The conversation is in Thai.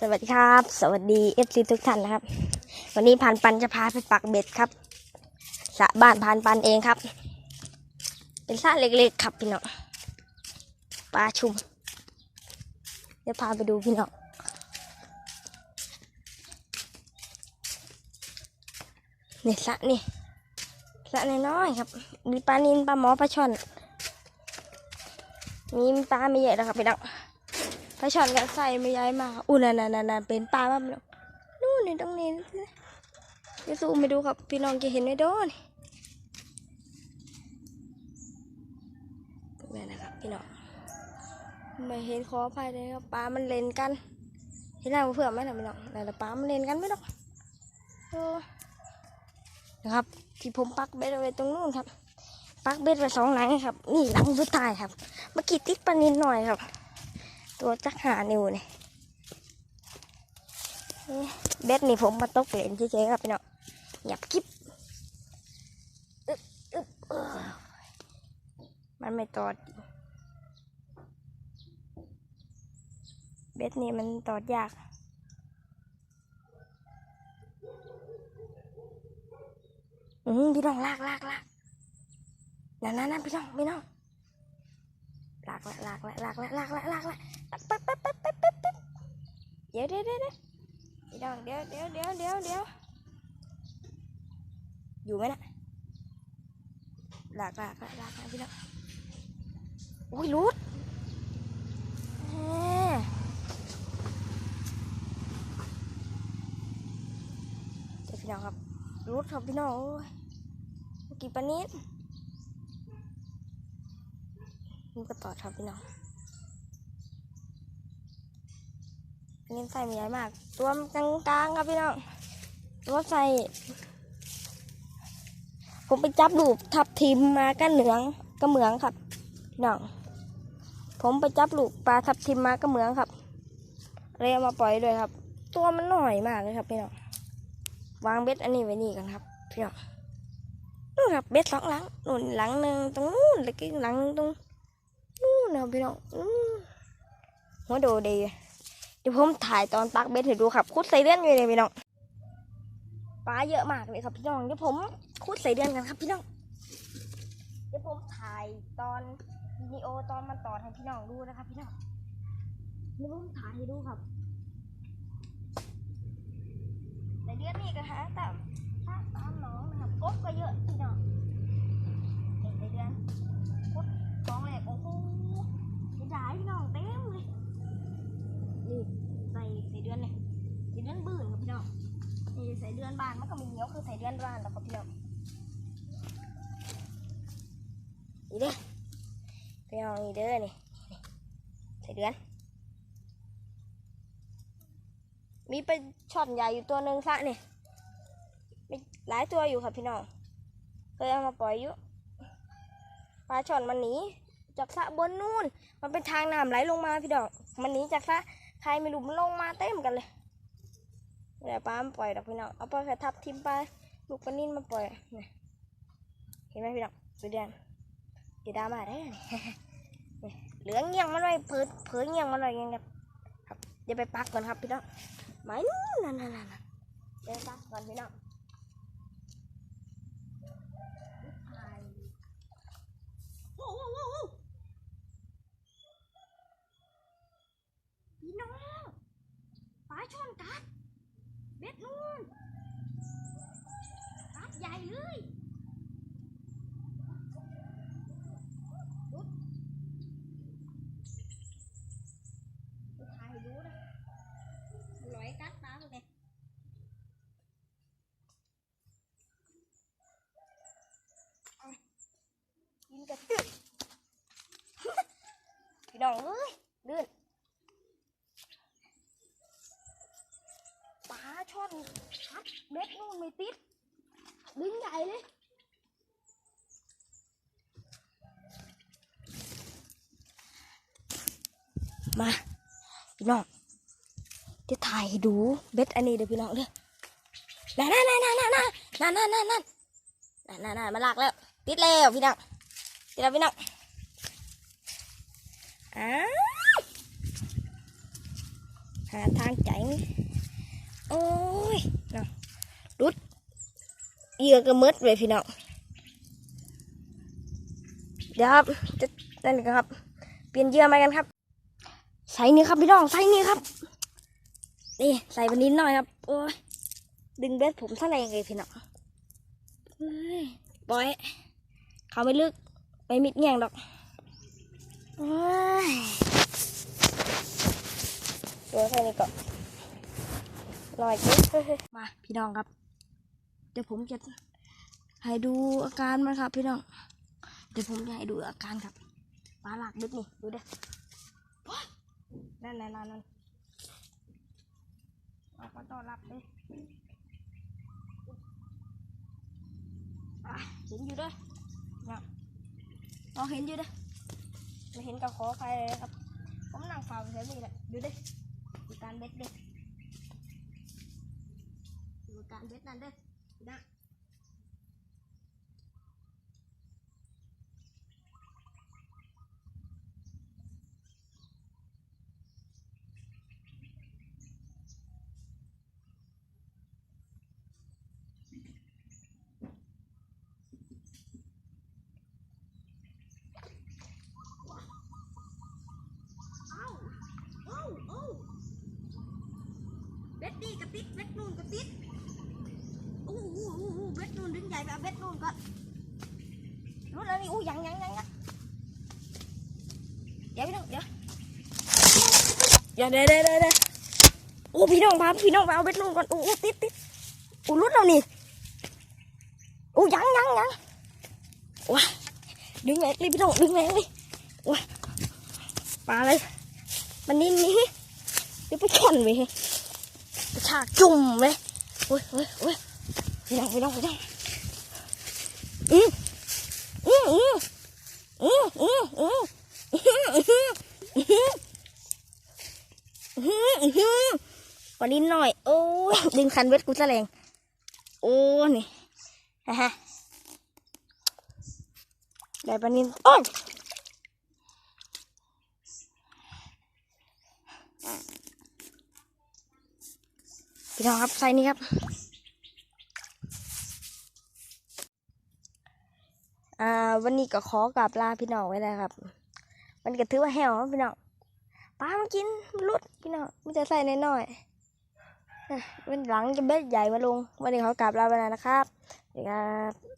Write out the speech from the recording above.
สวัสดีครับ สวัสดีเอฟซีทุกท่านนะครับ วันนี้พานปันจะพาไปปักเบ็ดครับสระบ้านพานปันเองครับ เป็นสระเล็กๆครับพี่น้องปลาชุมเดี๋ยวพาไปดูพี่น้องนี่สระนี่สระน้อยๆครับ มีปลานินปลาหมอปลาช่อนมีปลาไม่เยอะนะครับพี่น้อง ปลาช่อนก็ใส่ไม่ย้ายมาอู้นั่นนันนั่นเป็นปลาบ้างนู่นนี่ตรงนี้เดี๋ยวซูมไปดูครับ พี่น้องจะเห็นไหมโดนนี่นะครับพี่น้องไม่เห็นขออภัยเลยครับปลามันเล่นกันเห็นหน้าเพื่อนไหมนะพี่น้องนั่ปลามันเล่นกันไม่หรอกนะครับ ที่ผมปักเบ็ดไว้ตรงนู้นครับ ปักเบ็ดไว้สองหลังครับ นี่หลังสุดท้ายครับเมื่อกี้ติดปลานิดหน่อยครับ ตัวจักหานิ้วนี่นี่เบ็ดนี่ผมมาตกเหรียญเฉยๆครับพี่น้องหยับกิ๊บมันไม่ตอด เบ็ดนี่มันตอดยากอืมพี่น้องลากลากลากนั่นนั่นพี่น้องพี่น้อง ลากละลากละลากละลากละลากละปั๊บปั๊บปั๊บปั๊บปั๊บปั๊บเดี๋ยวเดี๋ยวเดี๋ยวเดี๋ยวเดี๋ยวเดี๋ยวเดี๋ยวเดี๋ยวเดี๋ยวอยู่ไหมน่ะลากลากละลากละพี่น้องโอ้ยรูดเดี๋ยวพี่น้องครับรูดครับพี่น้องโอ้ยกี้ปลานิด มันก็ต่อครับพี่น้องอันนี้ใส่ม่ใหญ่มาก ตัวกลางๆครับพี่น้องตัวใส่ ผมไปจับลูกทับทิมมาก็เหนืองก็เหมืองครับน้องผมไปจับลูกปลาทับทิมมาก็เหมืองครับเลยเอามาปล่อยด้วยครับ ตัวมันหน่อยมากเลยครับพี่น้องวางเบ็ดอันนี้ไว้นี่กันครับพี่น้องนู่นครับเบ็ดสองหลังนู่นหลังหนึ่งตรงนู้นแล้วก็หลังหนึ่งตรง นะพี่น้องหัวโดดีเดี๋ยวผมถ่ายตอนปักเบ็ดให้ดูครับคุดใส่เดือนอยู่เลยพี่น้องปลาเยอะมากเลยครับพี่น้องเดี๋ยวผมคุดใส่เดือนกันครับพี่น้องเดี๋ยวผมถ่ายตอนวิดีโอตอนมันต่อให้พี่น้องดูนะครับพี่น้องเดี๋ยวผมถ่ายให้ดูครับในเดือนนี้ก็หาตามตามตามน้องนะครับกบก็เยอะพี่น้องในเดือนกองแรกโอ้โห เสียดายพี่น้องเต็มเลยนี่ใส่ใส่เดือนเนี่ยใส่เดือนบื่นครับพี่น้องนี่ใส่เดือนบานมันก็มีเหนียวคือใส่เดือนบานแล้วครับพี่น้องนี่เด้อพี่น้องนี่เด้อนี่ใส่เดือน มีไปช่อนใหญ่อยู่ตัวหนึ่งซะเนี่ยมีหลายตัวอยู่ครับพี่น้องเคยเอามาปล่อยอยู่ปลาช่อนมันหนี จากสระบนนู่น มันเป็นทางน้ำไหลลงมาพี่ดอก มันหนีจากสระใครไม่รู้มันลงมาเต็มกันเลยเดี๋ยวปลามปล่อยดอกพี่น้อง เอาปล่อยแค่ทับทิมปลาลูกปลานิ่นมาปล่อยนะเห็นไหมพี่ดอกสุดเดือนเดี๋ยวดามาได้อนี่นี่เหลืองเงียงมันไว้เผือเผือเงียงมันไว้เงี้ยครับครับ เดี๋ยวไปปักก่อนครับพี่น้องไม้นู่นนั่นนั่นนั่นเดี๋ยวปักก่อนพี่น้องพี่น้องปลา ช่อนกัดเบ็ดนู่นกัดใหญ่เลยปุ๊บไปถ่ายให้ดูนะลอยกัดปลาเลยเอากินกันตึ๊ด พี่น้องเอ้ยลื่น ปลาช่อนชัด เบ็ดนู่นไม่ติด ดึงใหญ่เลยมาพี่น้องจะถ่ายดูเบ็ดอันนี้เดี๋ยวพี่น้องเด้อนั่นนั่นนั่นนั่นนั่นนั่นนั่นนั่นนั่นนั่นนั่นนั่นมาลากแล้ว ติดแล้วพี่น้องติดแล้วพี่น้องอ้าวหาทางใจโอ้ย เหยื่อกระมืดเลยพี่น้องเดี๋ยวครับจะนั่นกันครับ เปลี่ยนเหยื่อใหมกันครับ ใส่นี่ครับพี่น้องใส่นี่ครับนี่ใส่วันนี้หน่อยครับ โอ้ยดึงเบ็ดผมซะแรงเลยพี่น้องเฮ้ยปล่อย เขาไม่ลึกไม่มิดแง่งดอกโอ้ยตัวแค่นี้ก็ลอยเก๊มาพี่น้องครับ เดี๋ยวผมจะให้ดูอาการมันครับ พี่น้อง เดี๋ยวผมจะให้ดูอาการครับปลาหลักดึกนี่ดูเด้นั่นนั่นนั่นนั่นออกมาต้อนรับเลยเห็นอยู่ด้วยเนี่ยเราเห็นอยู่ด้อไม่เห็นกับขอใครเลยครับ ผมนั่งเฝ้าแถวนี้แหละดูเด้อดูการเบ็ดเด้อดูการเบ็ดนั่นเด้อ that ไปเอาเบ็ดนู่นก่อนรู้แล้วนี่อู้ยังยังยังยังเดี๋ยวพี่น้องเดี๋ยวเดี๋ยวเดี๋ยวเดี๋ยวเดี๋ยวอู้พี่น้องพาพี่น้องไปเอาเบ็ดนู่นก่อนอู้อู้ติดติดอู้รุดแล้วนี่อู้ยังยังยังว้าดึงแรงเลยพี่น้องดึงแรงเลยว้าปลาเลยมันนี่นี่เดี๋ยวไปชนไปไปฉากจุ่มเลยโอ้ยโอ้ยโอ้ยไปนั่งไปนั่งไปนั่ง อือนี้หน่อย โอ้ดึงคันเวทกูซะแรง โอ้นี่ฮะฮะได้ปนินโอ้ยพี่น้องครับไซนี้ครับ วันนี้ก็ขอกราบลาพี่น้องไว้แล้วครับ มันก็ถือว่าแห้วพี่น้องปลามากินรุดพี่น้องมแต่จะใส่น้อยๆอะวันหลังจะเบ็ดใหญ่มาลง วันนี้ขอกราบลาไปแล้วนะครับสวัสดีครับ